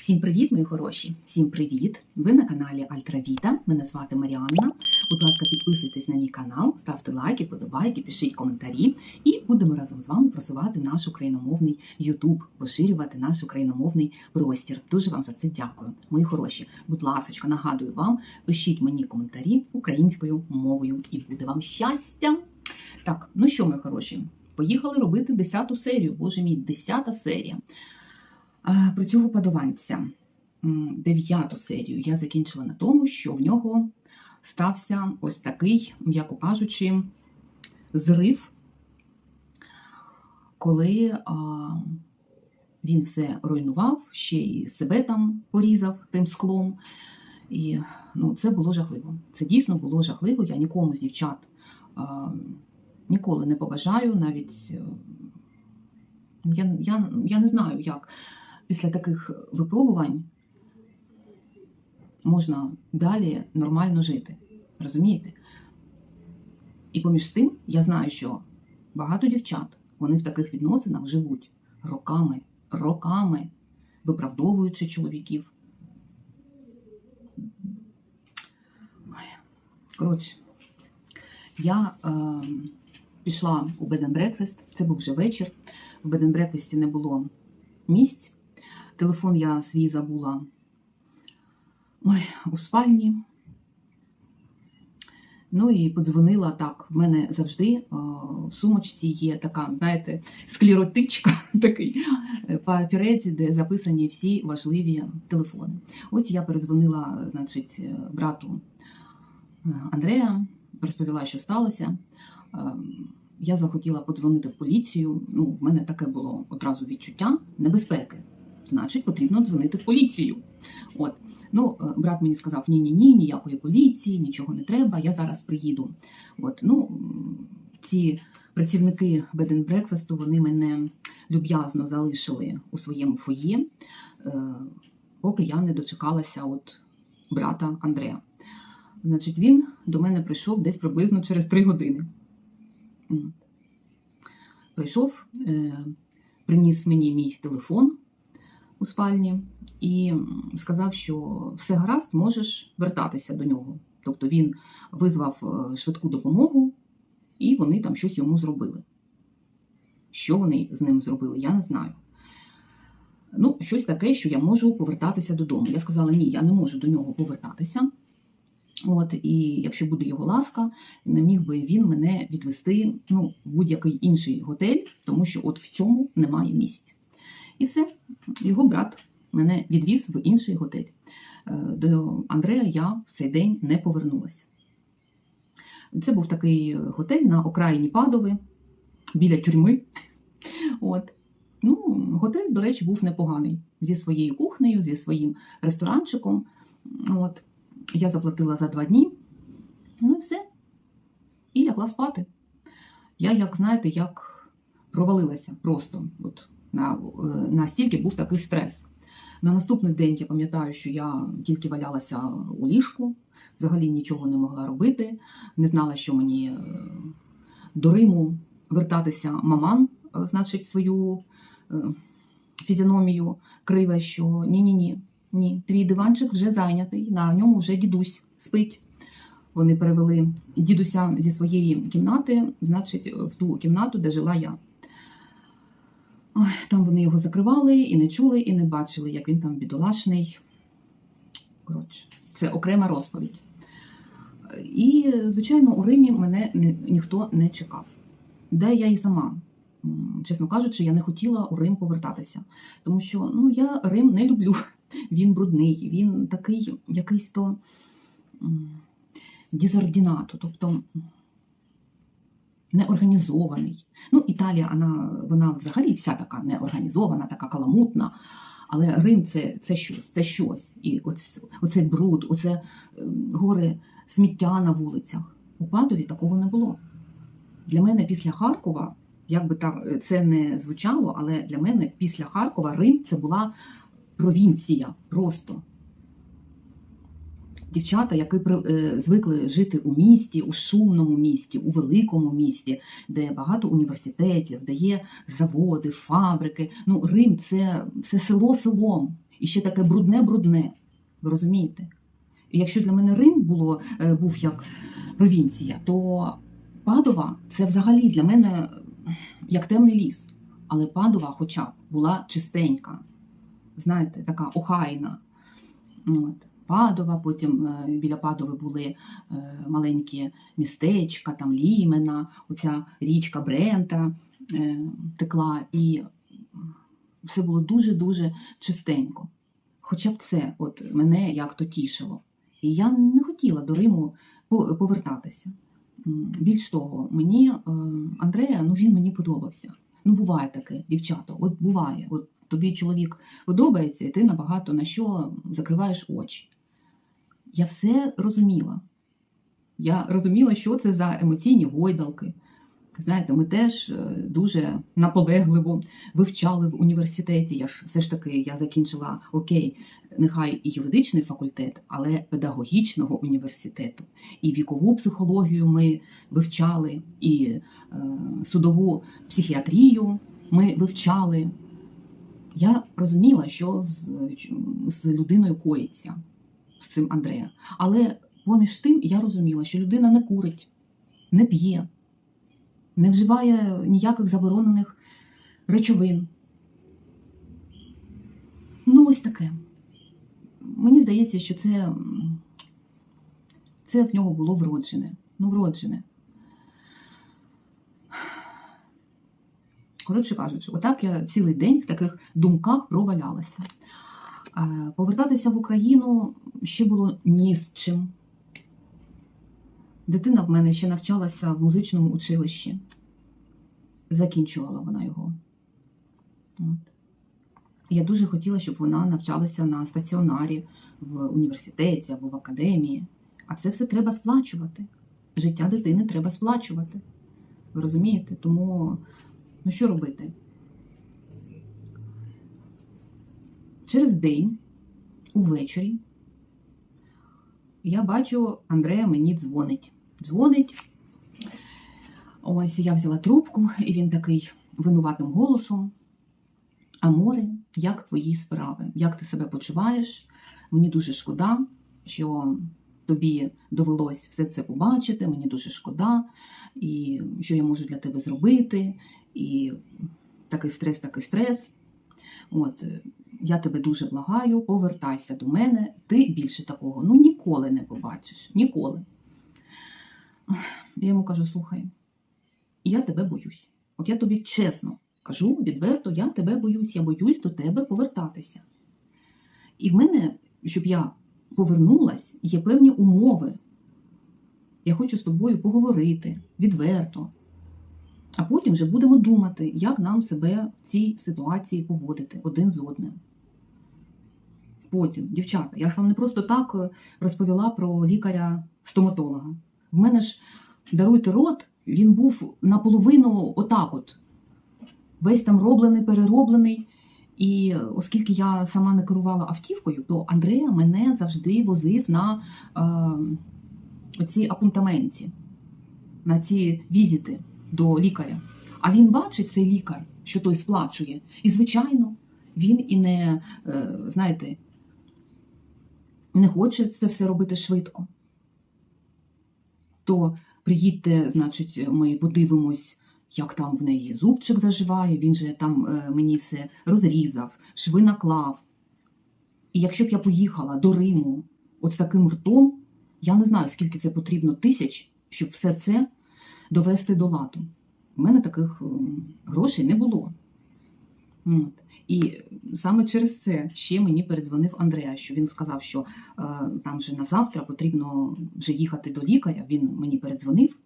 Всім привіт, мої хороші! Всім привіт! Ви на каналі Альтравіта. Мене звати Маріанна. Будь ласка, підписуйтесь на мій канал, ставте лайки, подобайки, пишіть коментарі, і будемо разом з вами просувати наш україномовний Ютуб, поширювати наш україномовний простір. Дуже вам за це дякую, мої хороші. Будь ласка, нагадую вам, пишіть мені коментарі українською мовою, і буде вам щастя! Так, ну що, мої хороші, поїхали робити 10 серію. Боже мій, 10 серія. Про цього подаванця дев'яту серію я закінчила на тому, що в нього стався ось такий, м'яко кажучи, зрив, коли а, він все руйнував, ще й себе там порізав тим склом. І ну, це було жахливо. Це дійсно було жахливо. Я нікому з дівчат а, ніколи не побажаю, навіть е, я, я, я не знаю, як після таких випробувань можна далі нормально жити. Розумієте? І поміж тим, я знаю, що багато дівчат вони в таких відносинах живуть роками, роками, виправдовуючи чоловіків. Коротше, я е, пішла у Bed Breakfast, це був вже вечір. В Bed and не було місць. Телефон я свій забула ой, у спальні. Ну і подзвонила так. В мене завжди е, в сумочці є така, знаєте, склеротичка, такий е, папірець, де записані всі важливі телефони. Ось я передзвонила, значить, е, брату Андрея, розповіла, що сталося. Я захотіла подзвонити в поліцію. Ну, в мене таке було одразу відчуття небезпеки. Значить, потрібно дзвонити в поліцію. От. Ну, е, брат мені сказав: ні, ні, ні, ніякої поліції, нічого не треба, я зараз приїду. От, ну, ці працівники Breakfast, вони мене люб'язно залишили у своєму фоє, е, поки я не дочекалася от брата Андрея. Значить, він до мене прийшов десь приблизно через три години. Прийшов, е, приніс мені мій телефон у спальні і сказав, що все гаразд, можеш вертатися до нього. Тобто він визвав е, швидку допомогу, і вони там щось йому зробили. Що вони з ним зробили, я не знаю. Ну, щось таке, що я можу повертатися додому. Я сказала, ні, я не можу до нього повертатися. От, і якщо буде його ласка, не міг би він мене відвести ну, в будь-який інший готель, тому що от в цьому немає місць. І все, його брат мене відвіз в інший готель. Е, До Андрея я в цей день не повернулася. Це був такий готель на окраїні Падови, біля тюрми. От. Ну, готель, до речі, був непоганий зі своєю кухнею, зі своїм ресторанчиком. От. Я заплатила за два дні. Ну і все. І лягла спати. Я, як знаєте, як провалилася просто. От настільки був такий стрес. На наступний день я пам'ятаю, що я тільки валялася у ліжку, взагалі нічого не могла робити, не знала, що мені е, до Риму вертатися маман, е, значить, свою е, фізіономію криве, що ні-ні-ні, ні, твій диванчик вже зайнятий, на ньому вже дідусь спить. Вони перевели дідуся зі своєї кімнати, значить, в ту кімнату, де жила я. Там вони його закривали і не чули, і не бачили, як він там бідолашний. Коротше, це окрема розповідь. І, звичайно, у Римі мене ні- ніхто не чекав. Де я і сама, чесно кажучи, я не хотіла у Рим повертатися. Тому що ну, я Рим не люблю. Він брудний, він такий якийсь то дізордінато, тобто неорганізований. Ну, Італія, вона, вона взагалі вся така неорганізована, така каламутна. Але Рим це, це щось, це щось. І оце, оцей бруд, оце е, гори сміття на вулицях. У Падові такого не було. Для мене після Харкова, як би так е, це не звучало, але для мене після Харкова Рим це була провінція просто. Дівчата, які е, звикли жити у місті, у шумному місті, у великому місті, де багато університетів, де є заводи, фабрики. Ну, Рим це, це село селом. І ще таке брудне-брудне. Ви розумієте? І якщо для мене Рим було, е, був як провінція, то Падова це взагалі для мене як темний ліс. Але Падова, хоча б була чистенька, знаєте, така охайна. От. Падова, потім е, біля Падови були е, маленькі містечка, там Лімена, оця річка Брента е, текла, і все було дуже-дуже чистенько. Хоча б це от мене як то тішило. І я не хотіла до Риму повертатися. Більш того, мені Андрея, ну він мені подобався. Ну, буває таке, дівчата, от буває. От тобі чоловік подобається, і ти набагато на що закриваєш очі. Я все розуміла. Я розуміла, що це за емоційні гойдалки. Знаєте, ми теж е, дуже наполегливо вивчали в університеті. Я ж все ж таки я закінчила окей, нехай і юридичний факультет, але педагогічного університету. І вікову психологію ми вивчали, і е, судову психіатрію ми вивчали. Я розуміла, що з, з людиною коїться з цим Андреєм. Але поміж тим я розуміла, що людина не курить, не п'є, не вживає ніяких заборонених речовин. Ну, ось таке. Мені здається, що це, це в нього було вроджене. Ну, вроджене. Коротше кажучи, отак я цілий день в таких думках провалялася. Е, Повертатися в Україну ще було ні з чим. Дитина в мене ще навчалася в музичному училищі. Закінчувала вона його. От. Я дуже хотіла, щоб вона навчалася на стаціонарі в університеті або в академії. А це все треба сплачувати. Життя дитини треба сплачувати. Ви розумієте? Тому, ну що робити? Через день, увечері, я бачу, Андрея мені дзвонить. Дзвонить. Ось я взяла трубку, і він такий винуватим голосом. Аморе, як твої справи? Як ти себе почуваєш? Мені дуже шкода, що тобі довелось все це побачити. Мені дуже шкода, і що я можу для тебе зробити. І такий стрес, такий стрес. От, е, я тебе дуже благаю, повертайся до мене. Ти більше такого ну ніколи не побачиш. Ніколи. Я йому кажу: слухай, я тебе боюсь. От я тобі чесно кажу, відверто, я тебе боюсь, я боюсь до тебе повертатися. І в мене, щоб я повернулась, є певні умови. Я хочу з тобою поговорити відверто. А потім вже будемо думати, як нам себе в цій ситуації поводити один з одним. Потім, дівчата, я ж вам не просто так е, розповіла про лікаря-стоматолога. В мене ж, даруйте рот, він був наполовину отак от. Весь там роблений, перероблений. І оскільки я сама не керувала автівкою, то Андрея мене завжди возив на е, оці апунтаменті, на ці візити до лікаря. А він бачить цей лікар, що той сплачує. І, звичайно, він і не, е, знаєте, не хоче це все робити швидко. То приїдьте, значить, ми подивимось, як там в неї зубчик заживає, він же там е, мені все розрізав, шви наклав. І якщо б я поїхала до Риму от з таким ртом, я не знаю, скільки це потрібно тисяч, щоб все це довести до ладу. У мене таких ем, грошей не було. От. І саме через це ще мені передзвонив Андреа, що він сказав, що е, там вже на завтра потрібно вже їхати до лікаря. Він мені передзвонив.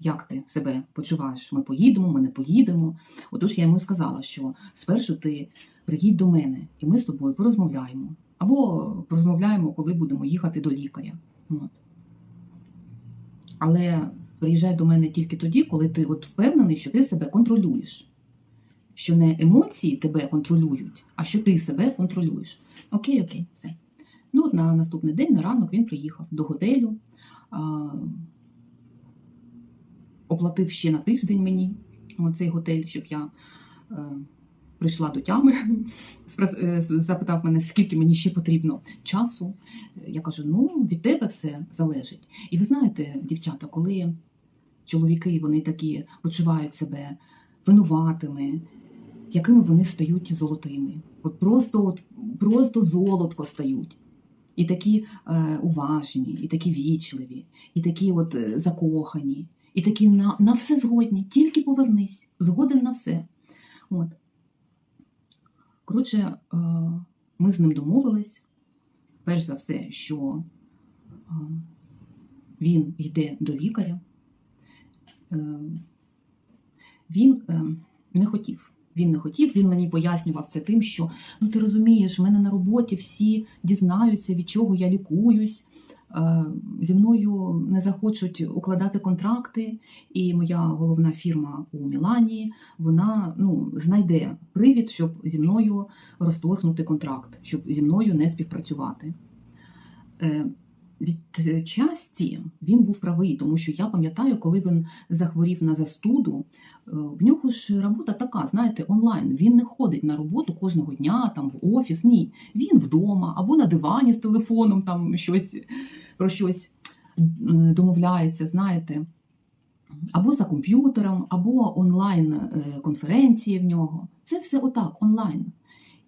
Як ти себе почуваєш? Ми поїдемо, ми не поїдемо. Отож я йому сказала, що спершу ти приїдь до мене, і ми з тобою порозмовляємо. Або порозмовляємо, коли будемо їхати до лікаря. От. Але приїжджай до мене тільки тоді, коли ти от впевнений, що ти себе контролюєш. Що не емоції тебе контролюють, а що ти себе контролюєш. Окей, окей, все. Ну, на наступний день на ранок він приїхав до готелю, а, оплатив ще на тиждень мені цей готель, щоб я е, прийшла до тями, е, запитав мене, скільки мені ще потрібно часу. Я кажу: ну, від тебе все залежить. І ви знаєте, дівчата, коли чоловіки вони такі почувають себе винуватими, якими вони стають золотими. От просто, от, просто золотко стають. І такі е, уважні, і такі вічливі, і такі от е, закохані, і такі на, на все згодні. Тільки повернись, згоден на все. От. Коротше, е, ми з ним домовились, перш за все, що е, він йде до лікаря. Е, Він е, не хотів. Він не хотів, він мені пояснював це тим, що ну ти розумієш, в мене на роботі всі дізнаються, від чого я лікуюсь. Е, Зі мною не захочуть укладати контракти, і моя головна фірма у Мілані вона ну, знайде привід, щоб зі мною розторгнути контракт, щоб зі мною не співпрацювати. Е, Від часті він був правий, тому що я пам'ятаю, коли він захворів на застуду, е, в нього ж робота така, знаєте, онлайн. Він не ходить на роботу кожного дня, там в офіс. Ні, він вдома або на дивані з телефоном, там щось про щось е, домовляється, знаєте, або за комп'ютером, або онлайн е, конференції в нього. Це все отак, онлайн.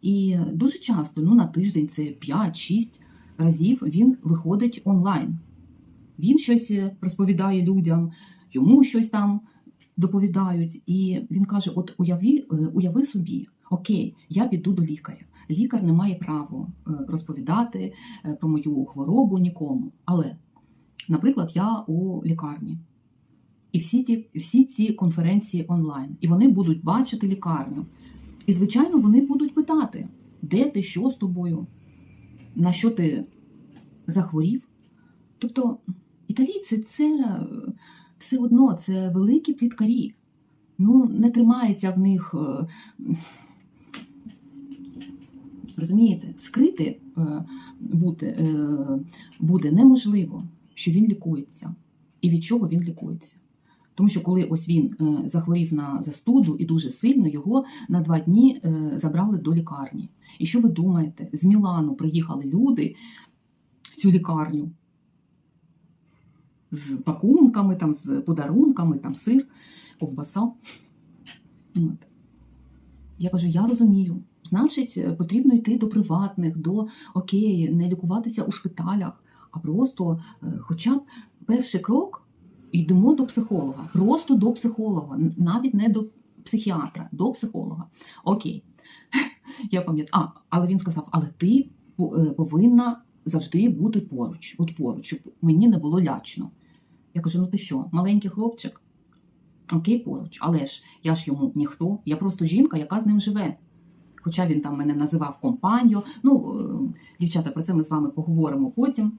І дуже часто, ну на тиждень це 5-6 разів він виходить онлайн. Він щось е, розповідає людям, йому щось там доповідають. І він каже: От уяви, е, уяви собі, окей, я піду до лікаря. Лікар не має права е, розповідати про мою хворобу нікому. Але, наприклад, я у лікарні. І всі ті, всі ці конференції онлайн, і вони будуть бачити лікарню. І, звичайно, вони будуть питати, де ти, що з тобою, на що ти захворів. Тобто італійці це е, все одно це великі пліткарі. Ну, не тримається в них. е, Розумієте, скрити е, бути, буде неможливо, що він лікується. І від чого він лікується. Тому що коли ось він захворів на застуду і дуже сильно, його на два дні забрали до лікарні. І що ви думаєте? З Мілану приїхали люди в цю лікарню з пакунками, там, з подарунками, там сир, ковбаса. От. Я кажу, я розумію. Значить, е, потрібно йти до приватних, до окей, не лікуватися у шпиталях, а просто, е, хоча б перший крок йдемо до психолога, просто до психолога, навіть не до психіатра, до психолога. Окей. Я пам'ятаю, а, але він сказав, але ти е, повинна завжди бути поруч, от поруч, щоб мені не було лячно. Я кажу: ну ти що, маленький хлопчик? Окей, поруч, але ж я ж йому ніхто, я просто жінка, яка з ним живе. Хоча він там мене називав компанію. Ну, е, дівчата, про це ми з вами поговоримо потім.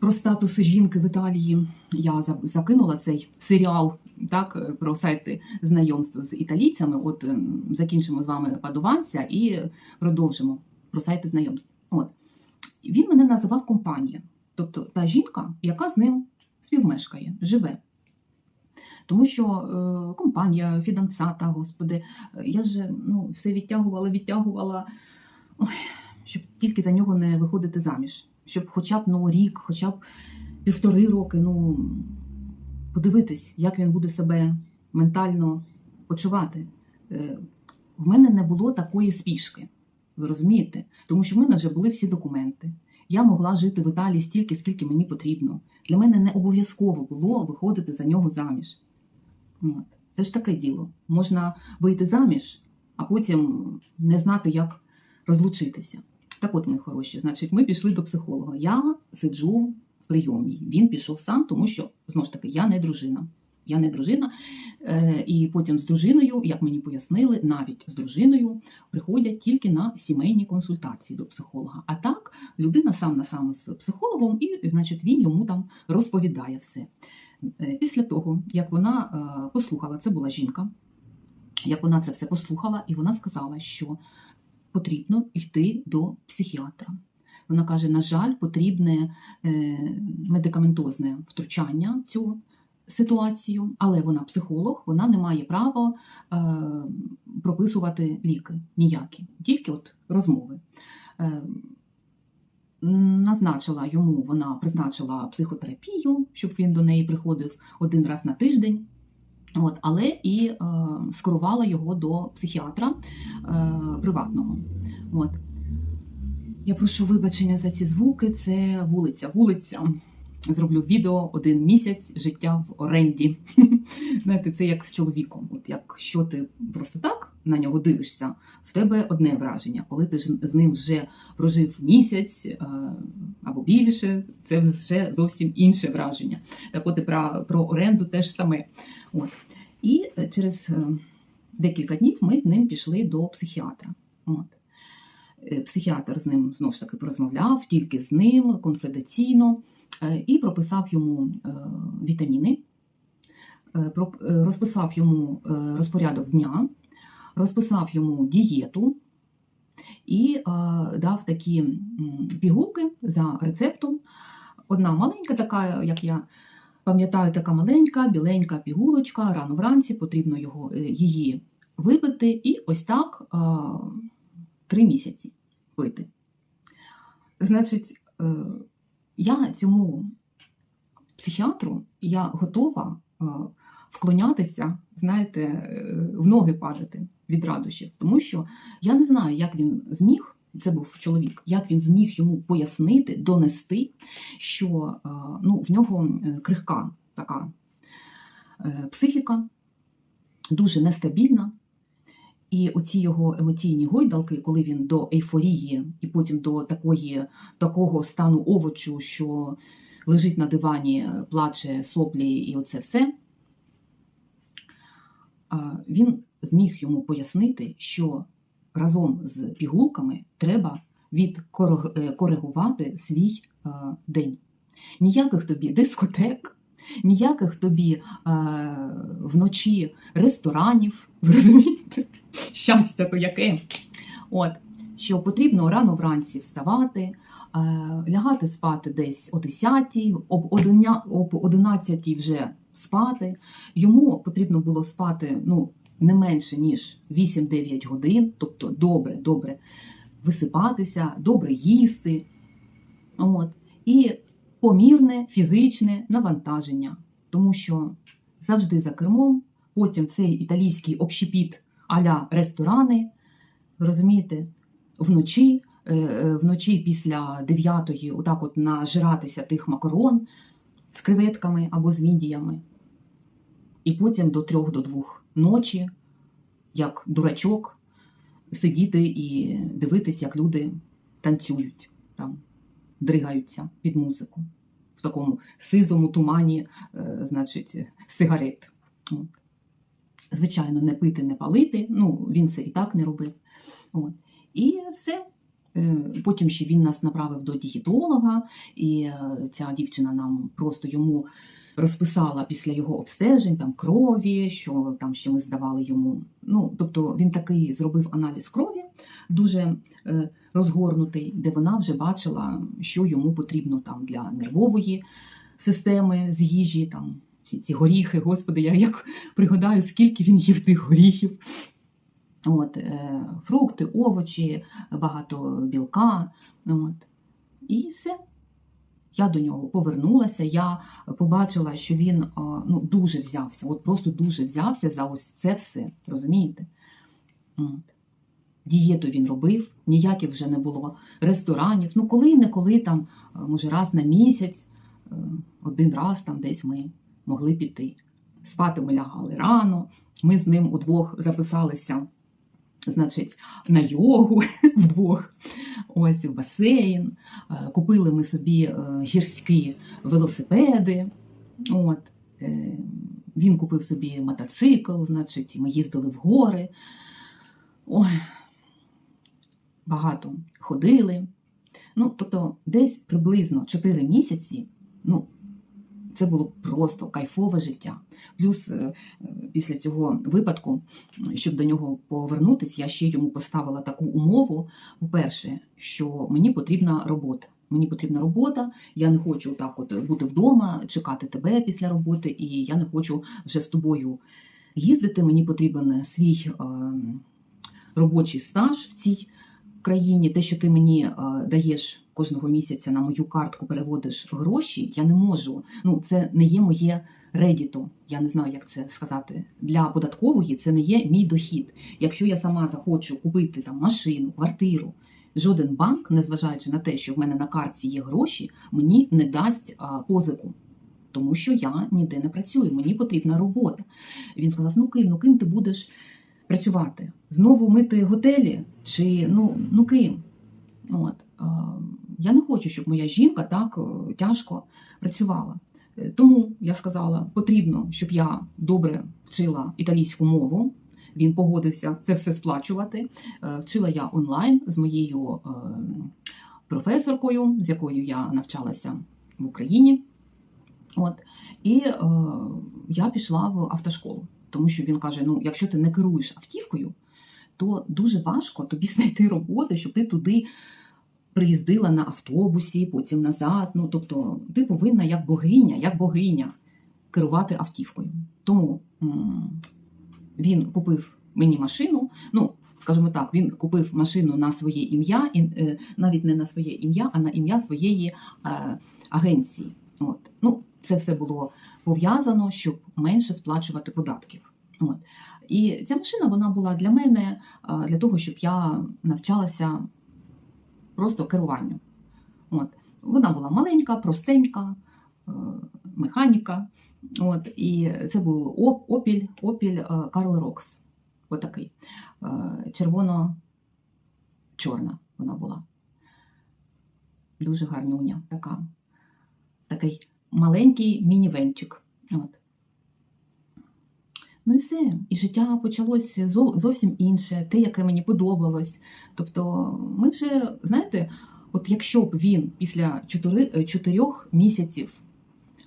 Про статуси жінки в Італії. Я закинула цей серіал так, е, про сайти знайомства з італійцями. От е, закінчимо з вами падуванця і продовжимо про сайти знайомств. От. Він мене називав компанія, тобто та жінка, яка з ним співмешкає, живе. Тому що е, компанія, фінансата, господи, е, я ж ну, все відтягувала, відтягувала, ой, щоб тільки за нього не виходити заміж. Щоб хоча б ну, рік, хоча б півтори роки, ну, подивитись, як він буде себе ментально почувати. Е, в мене не було такої спішки, ви розумієте? Тому що в мене вже були всі документи. Я могла жити в Італії стільки, скільки мені потрібно. Для мене не обов'язково було виходити за нього заміж. Це ж таке діло. Можна вийти заміж, а потім не знати, як розлучитися. Так от, мої хороші, значить, ми пішли до психолога. Я сиджу в прийомній. Він пішов сам, тому що знову ж таки я не дружина. Я не дружина. Е, і потім з дружиною, як мені пояснили, навіть з дружиною приходять тільки на сімейні консультації до психолога. А так людина сам на сам з психологом, і значить він йому там розповідає все. Е, Після того, як вона е, послухала, це була жінка, як вона це все послухала, і вона сказала, що потрібно йти до психіатра. Вона каже: на жаль, потрібне е, медикаментозне втручання цю ситуацію, але вона психолог, вона не має права е, прописувати ліки ніякі, тільки от розмови. Е, назначила йому, вона призначила психотерапію, щоб він до неї приходив один раз на тиждень. От, але і е, скерувала його до психіатра е, приватного. От. Я прошу вибачення за ці звуки. Це вулиця. Вулиця. Зроблю відео один місяць життя в оренді. Знаєте, це як з чоловіком. От якщо ти просто так на нього дивишся, в тебе одне враження. Коли ти з ним вже прожив місяць е, або більше, це вже зовсім інше враження. Так от і про, про оренду теж саме. От. І е, через е, декілька днів ми з ним пішли до психіатра. От. Психіатр з ним знову ж таки порозмовляв, тільки з ним, конфіденційно, і прописав йому вітаміни, розписав йому розпорядок дня, розписав йому дієту і е, дав такі пігулки за рецептом. Одна маленька, така, як я пам'ятаю, така маленька, біленька пігулочка, рано вранці потрібно його, е, її випити, і ось так е, три місяці пити. Значить, я цьому психіатру я готова вклонятися, знаєте, в ноги падати від радощів, тому що я не знаю, як він зміг. Це був чоловік, як він зміг йому пояснити, донести, що е, ну, в нього е, крихка така е, психіка, дуже нестабільна. І оці його емоційні гойдалки, коли він до ейфорії і потім до такої, такого стану овочу, що лежить на дивані, плаче соплі і оце все, він зміг йому пояснити, що разом з пігулками треба відкоригувати свій е, день. Ніяких тобі дискотек, ніяких тобі е, вночі ресторанів, ви розумієте? Щастя то яке. От, що потрібно рано вранці вставати, е, лягати спати десь о 10, об, одиня, об 11 вже спати. Йому потрібно було спати ну, не менше, ніж 8-9 годин, тобто добре, добре висипатися, добре їсти. От. І помірне фізичне навантаження, тому що завжди за кермом, потім цей італійський общепіт а-ля ресторани, розумієте, вночі, е, е, вночі після 9-ї отак от нажиратися тих макарон з креветками або з мідіями, і потім до 3 до 2 ночі, як дурачок, сидіти і дивитись, як люди танцюють там, дригаються під музику в такому сизому тумані, е, значить, сигарет. От. Звичайно, не пити, не палити. Ну, він це і так не робив. От. І все. Е, Потім ще він нас направив до дієтолога, і е, ця дівчина нам просто йому розписала після його обстежень там крові, що там ще ми здавали йому. Ну, тобто він такий зробив аналіз крові, дуже е, розгорнутий, де вона вже бачила, що йому потрібно там для нервової системи з їжі, там всі ці горіхи. Господи, я як пригадаю, скільки він їв тих горіхів. От, е, фрукти, овочі, багато білка. От. І все. Я до нього повернулася, я побачила, що він ну, дуже взявся, от просто дуже взявся за ось це все, розумієте? Дієту він робив, ніяких вже не було ресторанів. Ну, коли-неколи там, може, раз на місяць, е, один раз там десь ми могли піти. Спати ми лягали рано, ми з ним удвох записалися значить, на йогу вдвох, ось в басейн. Е, Купили ми собі е, гірські велосипеди. От. Е, Він купив собі мотоцикл, значить, ми їздили в гори. Ой, багато ходили. Ну, тобто, десь приблизно 4 місяці, ну, це було просто кайфове життя. Плюс е, е, після цього випадку, щоб до нього повернутися, я ще йому поставила таку умову: по-перше, що мені потрібна робота. Мені потрібна робота, я не хочу так от бути вдома, чекати тебе після роботи, і я не хочу вже з тобою їздити. Мені потрібен свій е, робочий стаж в цій країні. Те, що ти мені даєш кожного місяця на мою картку, переводиш гроші, я не можу. Ну, це не є моє редіто. Я не знаю, як це сказати. Для податкової це не є мій дохід. Якщо я сама захочу купити там машину, квартиру. Жоден банк, незважаючи на те, що в мене на картці є гроші, мені не дасть позику, тому що я ніде не працюю, мені потрібна робота. Він сказав: ну ким, ну ким ти будеш працювати? Знову мити готелі? Чи ну, ну ким? От. Я не хочу, щоб моя жінка так е, тяжко працювала. Е, Тому я сказала, потрібно, щоб я добре вчила італійську мову. Він погодився це все сплачувати. Е, Вчила я онлайн з моєю професоркою, з якою я навчалася в Україні. От. І е, я пішла в автошколу, тому що він каже: ну, якщо ти не керуєш автівкою, то дуже важко тобі знайти роботу, щоб ти туди приїздила на автобусі, потім назад. Ну, тобто, ти повинна як богиня, як богиня керувати автівкою. Тому він купив мені машину. Ну, скажімо так, він купив машину на своє ім'я, і е, навіть не на своє ім'я, а на ім'я своєї е, агенції. От. Ну, це все було пов'язано, щоб менше сплачувати податків. От. І ця машина вона була для мене е, для того, щоб я навчалася просто керуванню. От. Вона була маленька, простенька, е, механіка. От. І це був Opel, Opel Karl Rocks. Отакий. Е, Червоно-чорна вона була. Дуже гарнюня така. Такий маленький мінівенчик. От. Ну і все. І життя почалося зовсім інше, те, яке мені подобалось. Тобто, ми вже, знаєте, от якщо б він після чотири, е, чотирьох місяців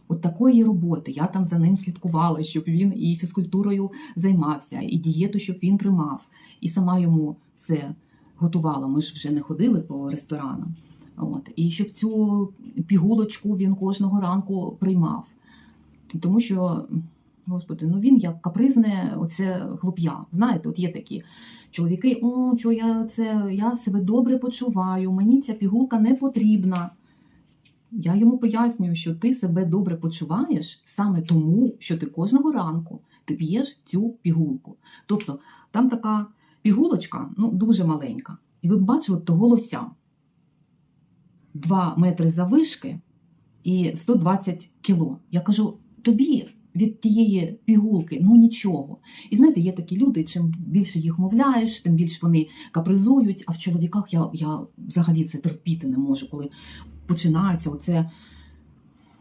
от такої роботи, я там за ним слідкувала, щоб він і фізкультурою займався, і дієту, щоб він тримав, і сама йому все готувала. Ми ж вже не ходили по ресторанам. От. І щоб цю пігулочку він кожного ранку приймав. Тому що, господи, ну він як капризне оце хлоп'я. Знаєте, от є такі чоловіки, о, що я це я себе добре почуваю, мені ця пігулка не потрібна. Я йому пояснюю, що ти себе добре почуваєш саме тому, що ти кожного ранку ти п'єш цю пігулку. Тобто там така пігулочка, ну дуже маленька. І ви б бачили того лося. 2 метри завишки і 120 кіло. Я кажу, тобі від тієї пігулки ну нічого. І знаєте, є такі люди, чим більше їх мовляєш, тим більше вони капризують. А в чоловіках я, я взагалі це терпіти не можу, коли починається оце.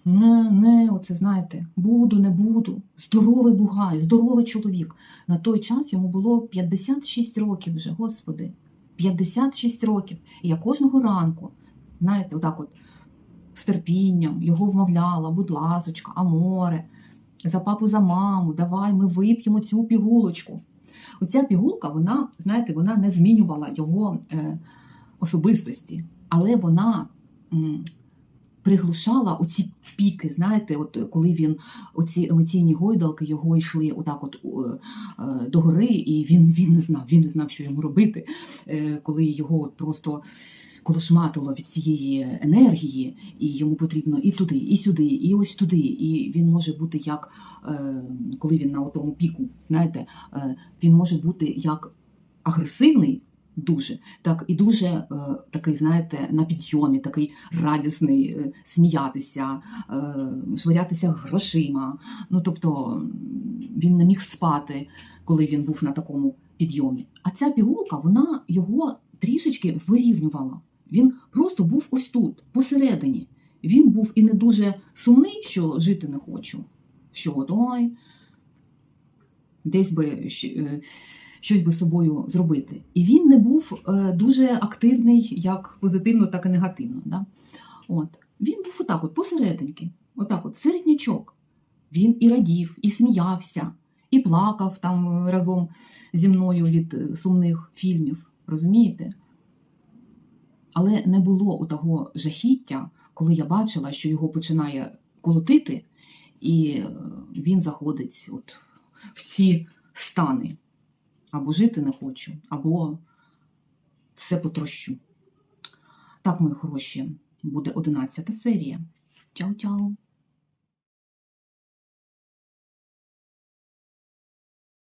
Не, не, оце знаєте, буду, не буду. Здоровий бугай, здоровий чоловік. На той час йому було 56 років вже, господи. 56 років. І я кожного ранку, знаєте, отак от з терпінням його вмовляла, будь ласочка, аморе, за папу, за маму, давай ми вип'ємо цю пігулочку. Оця пігулка, вона, знаєте, вона не змінювала його е, особистості, але вона м, приглушала оці піки, знаєте, от коли він оці емоційні гойдалки його йшли отак от е, догори, і він, він не знав, він не знав, що йому робити, е, коли його от просто колошматило від цієї енергії, і йому потрібно і туди, і сюди, і ось туди. І він може бути як е, коли він на тому піку, знаєте, е, він може бути як агресивний. Дуже так і дуже е, такий, знаєте, на підйомі, такий радісний, е, сміятися, е, швирятися грошима. Ну тобто він не міг спати, коли він був на такому підйомі. А ця пігулка, вона його трішечки вирівнювала. Він просто був ось тут, посередині. Він був і не дуже сумний, що жити не хочу. Що ой, десь би е, щось би собою зробити. І він не був е, дуже активний, як позитивно, так і негативно. Да? От. Він був отак, от посерединки, отак, от середнячок. Він і радів, і сміявся, і плакав там разом зі мною від е, сумних фільмів. Розумієте? Але не було у того жахіття, коли я бачила, що його починає колотити, і е, він заходить от в ці стани. Або жити не хочу, або все потрощу. Так, мої хороші, буде 11 серія. Чао-чао!